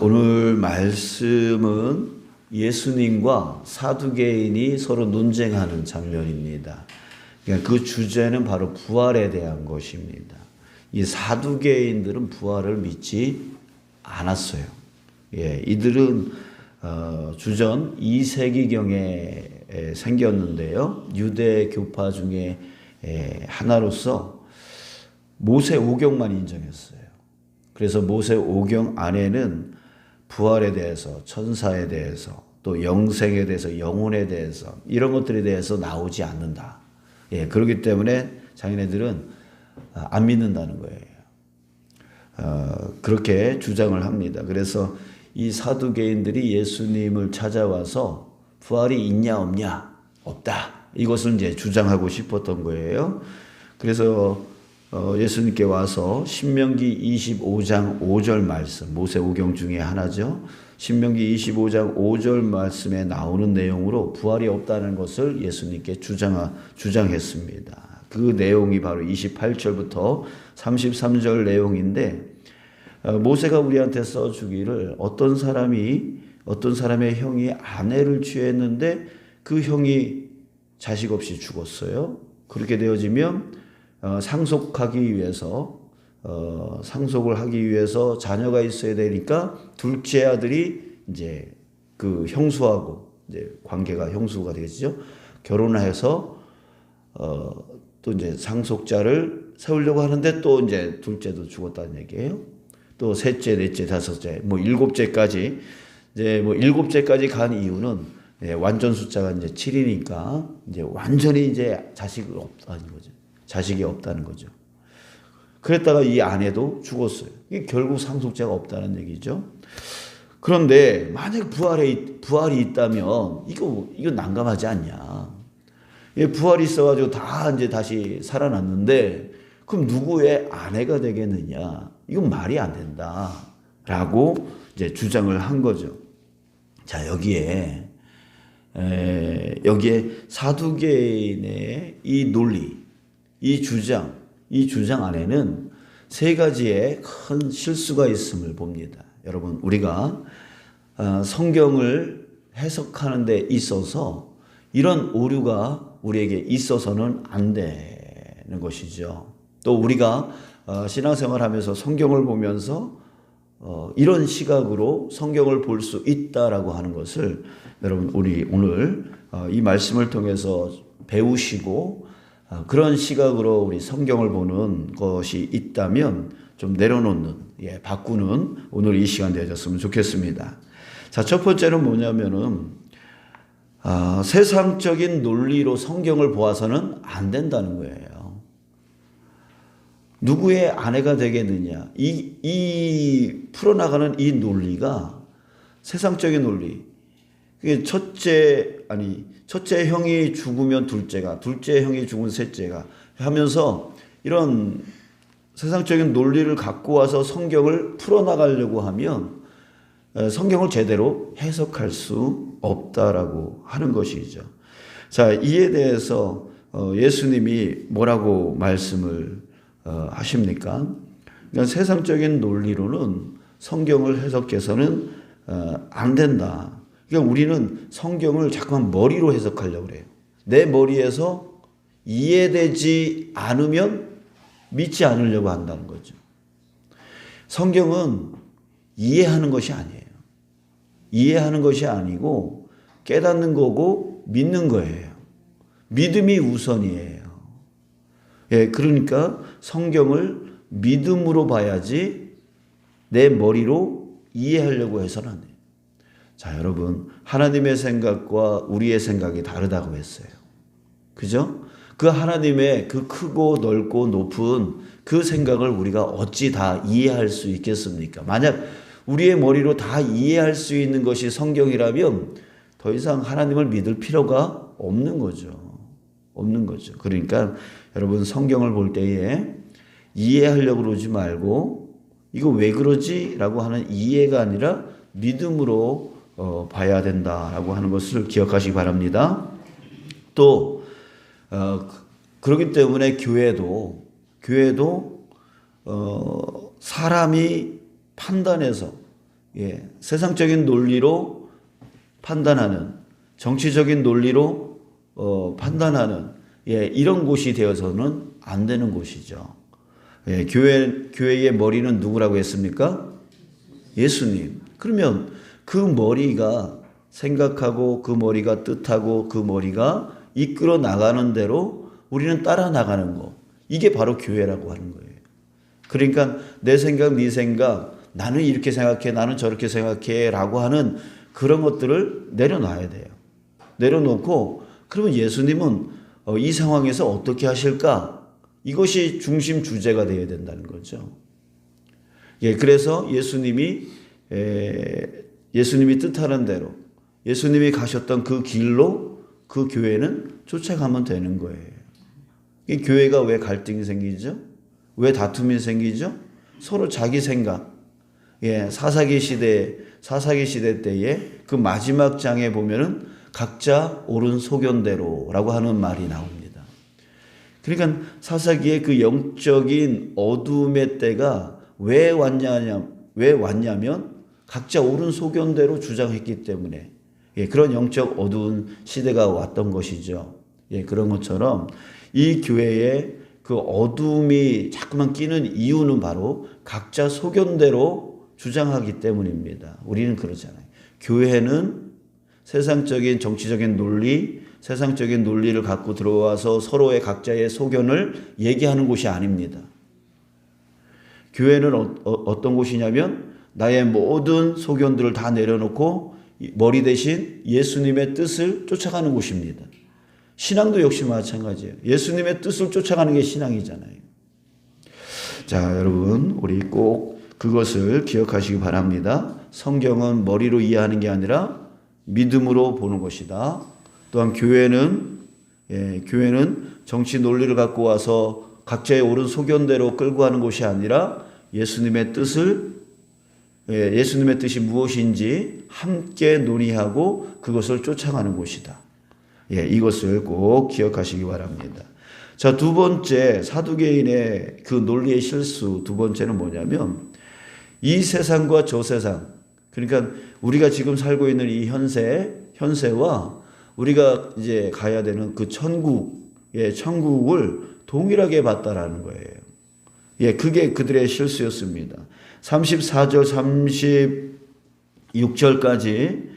오늘 말씀은 예수님과 사두개인이 서로 논쟁하는 장면입니다. 그러니까 그 주제는 바로 부활에 대한 것입니다. 이 사두개인들은 부활을 믿지 않았어요. 예, 이들은 어, 주전 2세기경에 생겼는데요. 유대 교파 중에 에, 하나로서 모세 오경만 인정했어요. 그래서 모세 오경 안에는 부활에 대해서, 천사에 대해서, 또 영생에 대해서, 영혼에 대해서 이런 것들에 대해서 나오지 않는다. 예, 그렇기 때문에 자기네들은 아, 안 믿는다는 거예요. 어, 그렇게 주장을 합니다. 그래서 이 사두개인들이 예수님을 찾아와서 부활이 있냐 없냐 없다 이것을 이제 주장하고 싶었던 거예요. 그래서 어, 예수님께 와서 신명기 25장 5절 말씀 모세 오경 중에 하나죠. 신명기 25장 5절 말씀에 나오는 내용으로 부활이 없다는 것을 예수님께 주장 주장했습니다. 그 내용이 바로 28절부터 33절 내용인데 어, 모세가 우리한테 써주기를 어떤 사람이 어떤 사람의 형이 아내를 취했는데 그 형이 자식 없이 죽었어요. 그렇게 되어지면 어, 상속하기 위해서 어, 상속을 하기 위해서 자녀가 있어야 되니까 둘째 아들이 이제 그 형수하고 이제 관계가 형수가 되겠죠. 결혼해서 어, 또 이제 상속자를 세우려고 하는데 또 이제 둘째도 죽었다는 얘기예요. 또 셋째, 넷째, 다섯째, 뭐 일곱째까지 이제 뭐 일곱째까지 간 이유는 예, 완전 숫자가 이제 7이니까 이제 완전히 이제 자식이 없다는 거죠. 자식이 없다는 거죠. 그랬다가 이 아내도 죽었어요. 결국 상속자가 없다는 얘기죠. 그런데 만약 부활에 부활이 있다면 이거 이거 난감하지 않냐? 예, 부활이 있어가지고 다 이제 다시 살아났는데 그럼 누구의 아내가 되겠느냐? 이건 말이 안 된다라고 이제 주장을 한 거죠. 자 여기에 에, 여기에 사두개인의 이 논리, 이 주장, 이 주장 안에는 세 가지의 큰 실수가 있음을 봅니다. 여러분 우리가 어, 성경을 해석하는 데 있어서 이런 오류가 우리에게 있어서는 안 되는 것이죠. 또 우리가 어, 신앙생활 하면서 성경을 보면서 어, 이런 시각으로 성경을 볼 수 있다라고 하는 것을 여러분 우리 오늘 어, 이 말씀을 통해서 배우시고 어, 그런 시각으로 우리 성경을 보는 것이 있다면 좀 내려놓는 예, 바꾸는 오늘 이 시간 되어졌으면 좋겠습니다. 자, 첫 번째는 뭐냐면은 아, 세상적인 논리로 성경을 보아서는 안 된다는 거예요. 누구의 아내가 되겠느냐. 이, 이 풀어나가는 이 논리가 세상적인 논리. 그게 첫째, 아니, 첫째 형이 죽으면 둘째가, 둘째 형이 죽으면 셋째가 하면서 이런 세상적인 논리를 갖고 와서 성경을 풀어나가려고 하면 성경을 제대로 해석할 수 없다라고 하는 것이죠. 자, 이에 대해서 어, 예수님이 뭐라고 말씀을 어, 하십니까? 그러니까 세상적인 논리로는 성경을 해석해서는 어, 안 된다. 그러니까 우리는 성경을 자꾸만 머리로 해석하려고 그래요. 내 머리에서 이해되지 않으면 믿지 않으려고 한다는 거죠. 성경은 이해하는 것이 아니에요. 이해하는 것이 아니고 깨닫는 거고 믿는 거예요. 믿음이 우선이에요. 예, 그러니까 성경을 믿음으로 봐야지 내 머리로 이해하려고 해서는 안 돼요. 자, 여러분, 하나님의 생각과 우리의 생각이 다르다고 했어요. 그죠? 그 하나님의 그 크고 넓고 높은 그 생각을 우리가 어찌 다 이해할 수 있겠습니까? 만약 우리의 머리로 다 이해할 수 있는 것이 성경이라면 더 이상 하나님을 믿을 필요가 없는 거죠. 없는 거죠. 그러니까 여러분 성경을 볼 때에 이해하려고 그러지 말고 이거 왜 그러지? 라고 하는 이해가 아니라 믿음으로 어, 봐야 된다라고 하는 것을 기억하시기 바랍니다. 또 어, 그렇기 때문에 교회도 교회도 어, 사람이 판단해서 예, 세상적인 논리로 판단하는 정치적인 논리로 어, 판단하는 예, 이런 곳이 되어서는 안 되는 곳이죠. 예, 교회 교회의 머리는 누구라고 했습니까? 예수님. 그러면 그 머리가 생각하고 그 머리가 뜻하고 그 머리가 이끌어 나가는 대로 우리는 따라 나가는 거. 이게 바로 교회라고 하는 거예요. 그러니까 내 생각, 네 생각, 나는 이렇게 생각해, 나는 저렇게 생각해 라고 하는 그런 것들을 내려놔야 돼요. 내려놓고 그러면 예수님은 어, 이 상황에서 어떻게 하실까? 이것이 중심 주제가 되어야 된다는 거죠. 예, 그래서 예수님이 에, 예수님이 뜻하는 대로 예수님이 가셨던 그 길로 그 교회는 쫓아가면 되는 거예요. 이 교회가 왜 갈등이 생기죠? 왜 다툼이 생기죠? 서로 자기 생각. 예, 사사기 시대 사사기 시대 때에 그 마지막 장에 보면은 각자 옳은 소견대로라고 하는 말이 나옵니다. 그러니까 사사기의 그 영적인 어둠의 때가 왜 왔냐냐 왜 왔냐면 각자 옳은 소견대로 주장했기 때문에 예, 그런 영적 어두운 시대가 왔던 것이죠. 예, 그런 것처럼 이 교회에 그 어둠이 자꾸만 끼는 이유는 바로 각자 소견대로 주장하기 때문입니다. 우리는 그러잖아요. 교회는 세상적인 정치적인 논리, 세상적인 논리를 갖고 들어와서 서로의 각자의 소견을 얘기하는 곳이 아닙니다. 교회는 어, 떤 곳이냐면 나의 모든 소견들을 다 내려놓고 머리 대신 예수님의 뜻을 쫓아가는 곳입니다. 신앙도 역시 마찬가지예요. 예수님의 뜻을 쫓아가는 게 신앙이잖아요. 자, 여러분, 우리 꼭 그것을 기억하시기 바랍니다. 성경은 머리로 이해하는 게 아니라 믿음으로 보는 것이다. 또한 교회는 예, 교회는 정치 논리를 갖고 와서 각자의 옳은 소견대로 끌고 가는 것이 아니라 예수님의 뜻을 예, 예수님의 뜻이 무엇인지 함께 논의하고 그것을 쫓아가는 곳이다. 예, 이것을 꼭 기억하시기 바랍니다. 자, 두 번째, 사두개인의 그 논리의 실수 두 번째는 뭐냐면 이 세상과 저 세상, 그러니까 우리가 지금 살고 있는 이 현세, 현세와 우리가 이제 가야 되는 그 천국, 예, 천국을 동일하게 봤다라는 거예요. 예, 그게 그들의 실수였습니다. 34절, 36절까지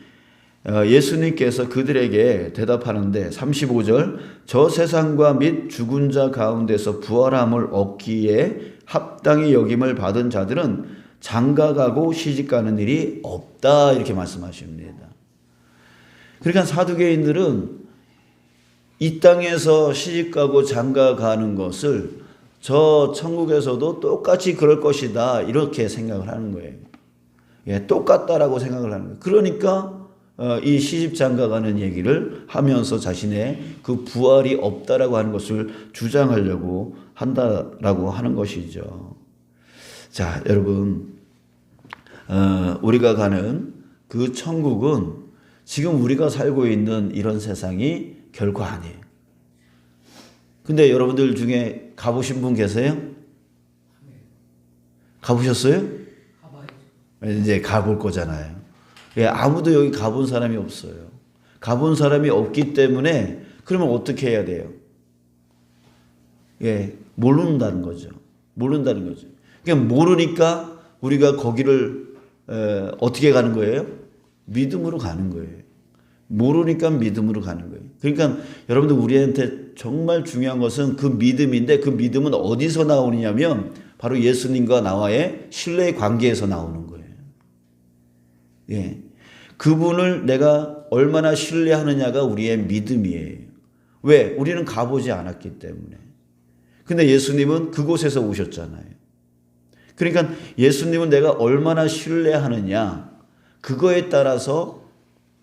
어, 예수님께서 그들에게 대답하는데 35절 저 세상과 및 죽은 자 가운데서 부활함을 얻기에 합당히 여김을 받은 자들은 장가가고 시집가는 일이 없다 이렇게 말씀하십니다. 그러니까 사두개인들은 이 땅에서 시집가고 장가가는 것을 저 천국에서도 똑같이 그럴 것이다 이렇게 생각을 하는 거예요. 예, 똑같다라고 생각을 하는 거예요. 그러니까 어, 이 시집 장가가는 얘기를 하면서 자신의 그 부활이 없다라고 하는 것을 주장하려고 한다라고 하는 것이죠. 자, 여러분, 어, 우리가 가는 그 천국은 지금 우리가 살고 있는 이런 세상이 결코 아니에요. 근데 여러분들 중에 가보신 분 계세요? 가보셨어요? 이제 가볼 거잖아요. 예, 아무도 여기 가본 사람이 없어요. 가본 사람이 없기 때문에 그러면 어떻게 해야 돼요? 예, 모른다는 거죠. 모른다는 거죠. 그러니까 모르니까 우리가 거기를 에, 어떻게 가는 거예요? 믿음으로 가는 거예요. 모르니까 믿음으로 가는 거예요. 그러니까 여러분들 우리한테 정말 중요한 것은 그 믿음인데 그 믿음은 어디서 나오느냐면 바로 예수님과 나와의 신뢰의 관계에서 나오는 거예요. 예. 그분을 내가 얼마나 신뢰하느냐가 우리의 믿음이에요. 왜? 우리는 가보지 않았기 때문에. 근데 예수님은 그곳에서 오셨잖아요. 그러니까 예수님은 내가 얼마나 신뢰하느냐, 그거에 따라서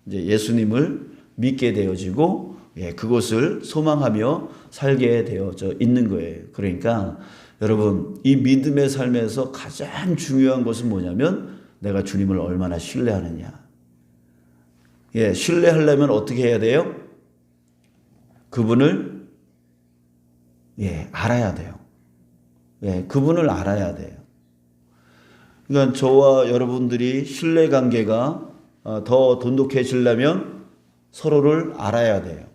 이제 예수님을 믿게 되어지고, 예, 그것을 소망하며 살게 되어져 있는 거예요. 그러니까 여러분, 이 믿음의 삶에서 가장 중요한 것은 뭐냐면 내가 주님을 얼마나 신뢰하느냐. 예, 신뢰하려면 어떻게 해야 돼요? 그분을 예, 알아야 돼요. 예, 그분을 알아야 돼요. 그러니까 저와 여러분들이 신뢰 관계가 어, 더 돈독해지려면 서로를 알아야 돼요.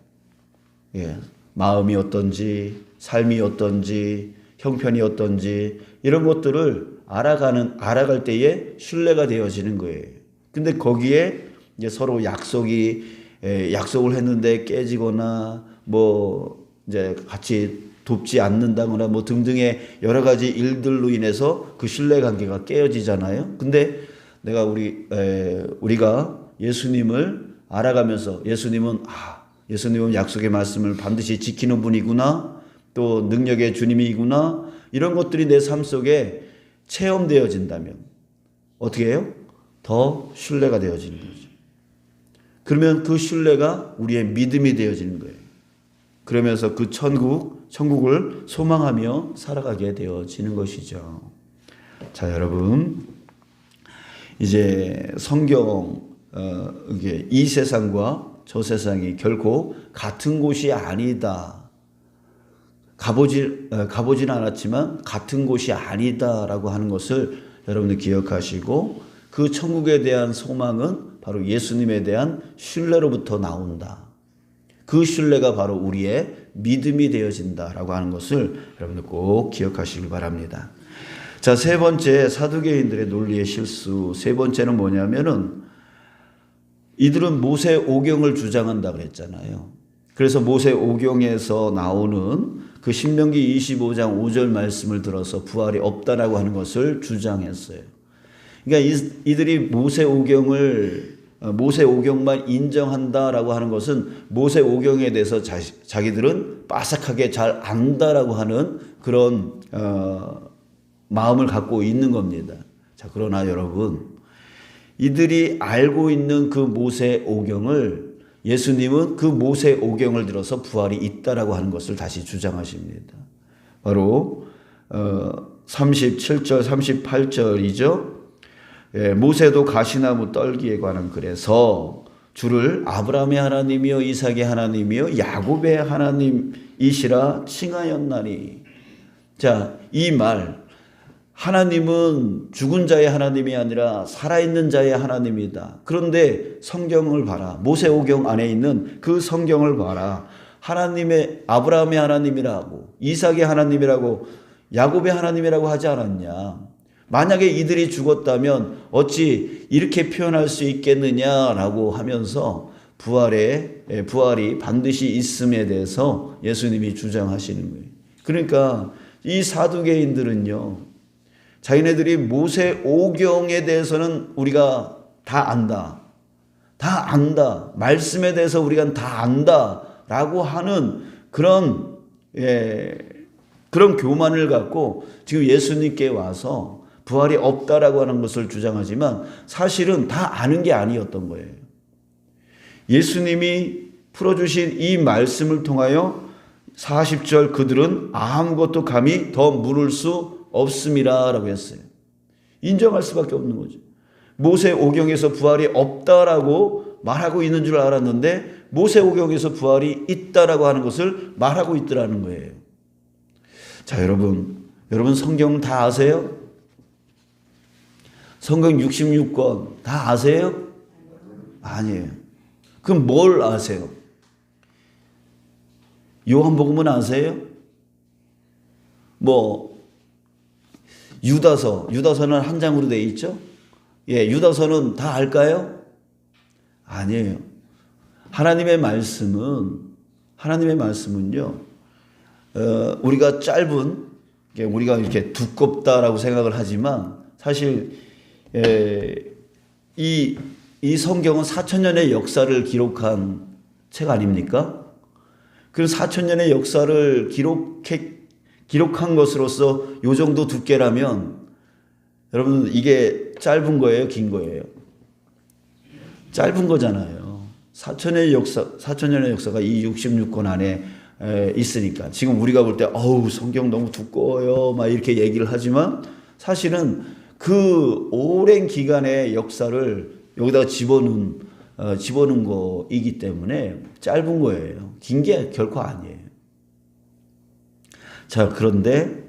예. 마음이 어떤지, 삶이 어떤지, 형편이 어떤지 이런 것들을 알아가는 알아갈 때에 신뢰가 되어지는 거예요. 근데 거기에 이제 서로 약속이 에, 약속을 했는데 깨지거나 뭐 이제 같이 돕지 않는다거나 뭐 등등의 여러 가지 일들로 인해서 그 신뢰 관계가 깨어지잖아요. 근데 내가 우리 에, 우리가 예수님을 알아가면서 예수님은 아 예수님은 약속의 말씀을 반드시 지키는 분이구나 또 능력의 주님이구나 이런 것들이 내 삶 속에 체험되어진다면 어떻게 해요? 더 신뢰가 되어지는 거죠. 그러면 그 신뢰가 우리의 믿음이 되어지는 거예요. 그러면서 그 천국, 천국을 소망하며 살아가게 되어지는 것이죠. 자, 여러분. 이제 성경, 어, 이게 이 세상과 저 세상이 결코 같은 곳이 아니다. 가보지, 어, 가보진 않았지만 같은 곳이 아니다라고 하는 것을 여러분들 기억하시고 그 천국에 대한 소망은 바로 예수님에 대한 신뢰로부터 나온다. 그 신뢰가 바로 우리의 믿음이 되어진다라고 하는 것을 여러분들 꼭 기억하시길 바랍니다. 자, 세 번째 사두개인들의 논리의 실수. 세 번째는 뭐냐면은 이들은 모세 오경을 주장한다 그랬잖아요. 그래서 모세 오경에서 나오는 그 신명기 25장 5절 말씀을 들어서 부활이 없다라고 하는 것을 주장했어요. 그러니까 이, 들이 모세 오경을 어, 모세 오경만 인정한다라고 하는 것은 모세 오경에 대해서 자, 자기들은 빠삭하게 잘 안다라고 하는 그런 어, 마음을 갖고 있는 겁니다. 자 그러나 여러분 이들이 알고 있는 그 모세 오경을 예수님은 그 모세 오경을 들어서 부활이 있다라고 하는 것을 다시 주장하십니다. 바로 어, 37절 38절이죠. 예, 모세도 가시나무 떨기에 관한 글에서 주를 아브라함의 하나님이요 이삭의 하나님이요 야곱의 하나님이시라 칭하였나니 자, 이 말 하나님은 죽은 자의 하나님이 아니라 살아있는 자의 하나님이다. 그런데 성경을 봐라. 모세오경 안에 있는 그 성경을 봐라. 하나님의 아브라함의 하나님이라고 이삭의 하나님이라고 야곱의 하나님이라고 하지 않았냐? 만약에 이들이 죽었다면 어찌 이렇게 표현할 수 있겠느냐라고 하면서 부활의 예, 부활이 반드시 있음에 대해서 예수님이 주장하시는 거예요. 그러니까 이 사두개인들은요. 자기네들이 모세 오경에 대해서는 우리가 다 안다. 다 안다. 말씀에 대해서 우리가 다 안다 라고 하는 그런 예, 그런 교만을 갖고 지금 예수님께 와서 부활이 없다라고 하는 것을 주장하지만 사실은 다 아는 게 아니었던 거예요. 예수님이 풀어주신 이 말씀을 통하여 40절 그들은 아무것도 감히 더 물을 수 없음이라라고 했어요. 인정할 수밖에 없는 거죠. 모세 오경에서 부활이 없다라고 말하고 있는 줄 알았는데 모세 오경에서 부활이 있다라고 하는 것을 말하고 있더라는 거예요. 자, 여러분, 여러분 성경 다 아세요? 성경 66권 다 아세요? 아니에요. 그럼 뭘 아세요? 요한복음은 아세요? 뭐 유다서, 유다서는 한 장으로 되어 있죠? 예, 유다서는 다 알까요? 아니에요. 하나님의 말씀은 하나님의 말씀은요. 어, 우리가 짧은 우리가 이렇게 두껍다라고 생각을 하지만 사실 이, 이 성경은 4천년의 역사를 기록한 책 아닙니까? 그 4천년의 역사를 기록해, 기록한 것으로서 요 정도 두께라면 여러분 이게 짧은 거예요? 긴 거예요? 짧은 거잖아요. 4천년의 역사, 4천년의 역사가 이 66권 안에 있으니까. 지금 우리가 볼 때, 어우, 성경 너무 두꺼워요. 막 이렇게 얘기를 하지만 사실은 그 오랜 기간의 역사를 여기다가 집어넣은, 어, 집어넣은 거이기 때문에 짧은 거예요. 긴 게 결코 아니에요. 자, 그런데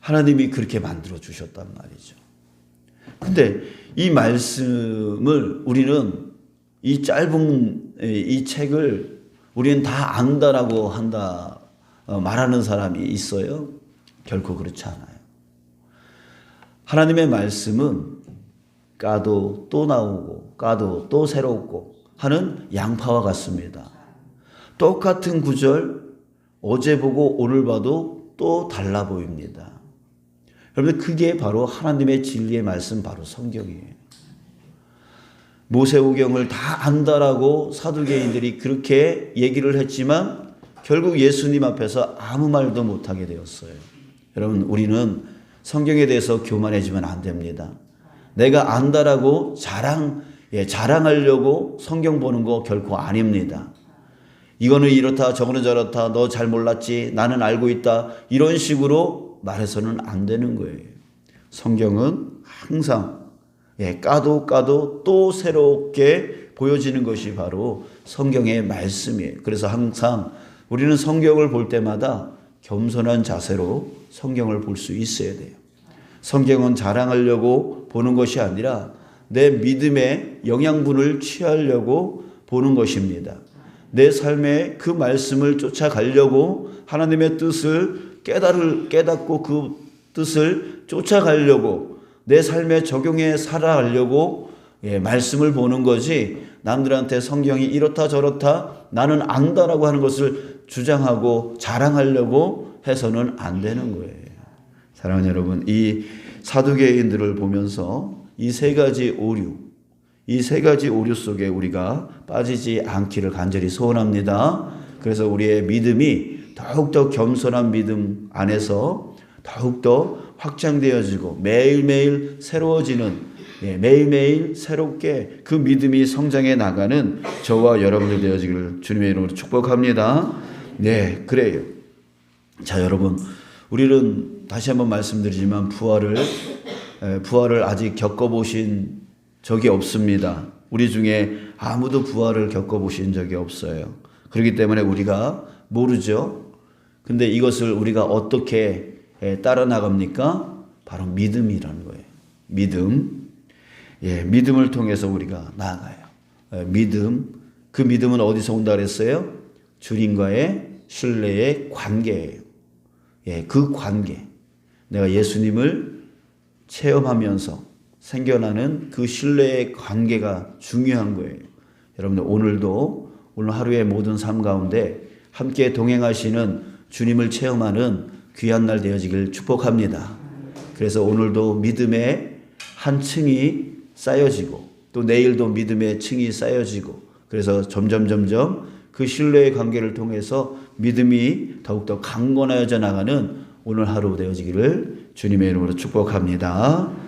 하나님이 그렇게 만들어 주셨단 말이죠. 근데 이 말씀을 우리는 이 짧은 이 책을 우리는 다 안다라고 한다 어, 말하는 사람이 있어요. 결코 그렇지 않아요. 하나님의 말씀은 까도 또 나오고 까도 또 새롭고 하는 양파와 같습니다. 똑같은 구절 어제 보고 오늘 봐도 또 달라 보입니다. 여러분 그게 바로 하나님의 진리의 말씀 바로 성경이에요. 모세오경을 다 안다라고 사두개인들이 그렇게 얘기를 했지만 결국 예수님 앞에서 아무 말도 못하게 되었어요. 여러분 우리는 성경에 대해서 교만해지면 안 됩니다. 내가 안다라고 자랑 예, 자랑하려고 성경 보는 거 결코 아닙니다. 이거는 이렇다 저거는 저렇다 너 잘 몰랐지 나는 알고 있다 이런 식으로 말해서는 안 되는 거예요. 성경은 항상 예, 까도 까도 또 새롭게 보여지는 것이 바로 성경의 말씀이에요. 그래서 항상 우리는 성경을 볼 때마다 겸손한 자세로 성경을 볼 수 있어야 돼요. 성경은 자랑하려고 보는 것이 아니라 내 믿음의 영양분을 취하려고 보는 것입니다. 내 삶에 그 말씀을 쫓아가려고 하나님의 뜻을 깨달을 깨닫고 그 뜻을 쫓아가려고 내 삶에 적용해 살아가려고 예, 말씀을 보는 거지 남들한테 성경이 이렇다 저렇다 나는 안다라고 하는 것을 주장하고 자랑하려고 해서는 안 되는 거예요. 사랑하는 여러분, 이 사두개인들을 보면서 이 세 가지 오류, 이 세 가지 오류 속에 우리가 빠지지 않기를 간절히 소원합니다. 그래서 우리의 믿음이 더욱더 겸손한 믿음 안에서 더욱더 확장되어지고 매일매일 새로워지는 예, 매일매일 새롭게 그 믿음이 성장해 나가는 저와 여러분들 되어지기를 주님의 이름으로 축복합니다. 네, 그래요. 자, 여러분, 우리는 다시 한번 말씀드리지만 부활을 에, 부활을 아직 겪어보신 적이 없습니다. 우리 중에 아무도 부활을 겪어보신 적이 없어요. 그렇기 때문에 우리가 모르죠. 근데 이것을 우리가 어떻게 에, 따라 나갑니까? 바로 믿음이라는 거예요. 믿음. 예, 믿음을 통해서 우리가 나아가요. 예, 믿음. 그 믿음은 어디서 온다 그랬어요? 주님과의 신뢰의 관계예요. 예, 그 관계. 내가 예수님을 체험하면서 생겨나는 그 신뢰의 관계가 중요한 거예요. 여러분들 오늘도 오늘 하루의 모든 삶 가운데 함께 동행하시는 주님을 체험하는 귀한 날 되어지길 축복합니다. 그래서 오늘도 믿음의 한 층이 쌓여지고 또 내일도 믿음의 층이 쌓여지고 그래서 점점 점점 그 신뢰의 관계를 통해서 믿음이 더욱더 강건하여져 나가는 오늘 하루 되어지기를 주님의 이름으로 축복합니다.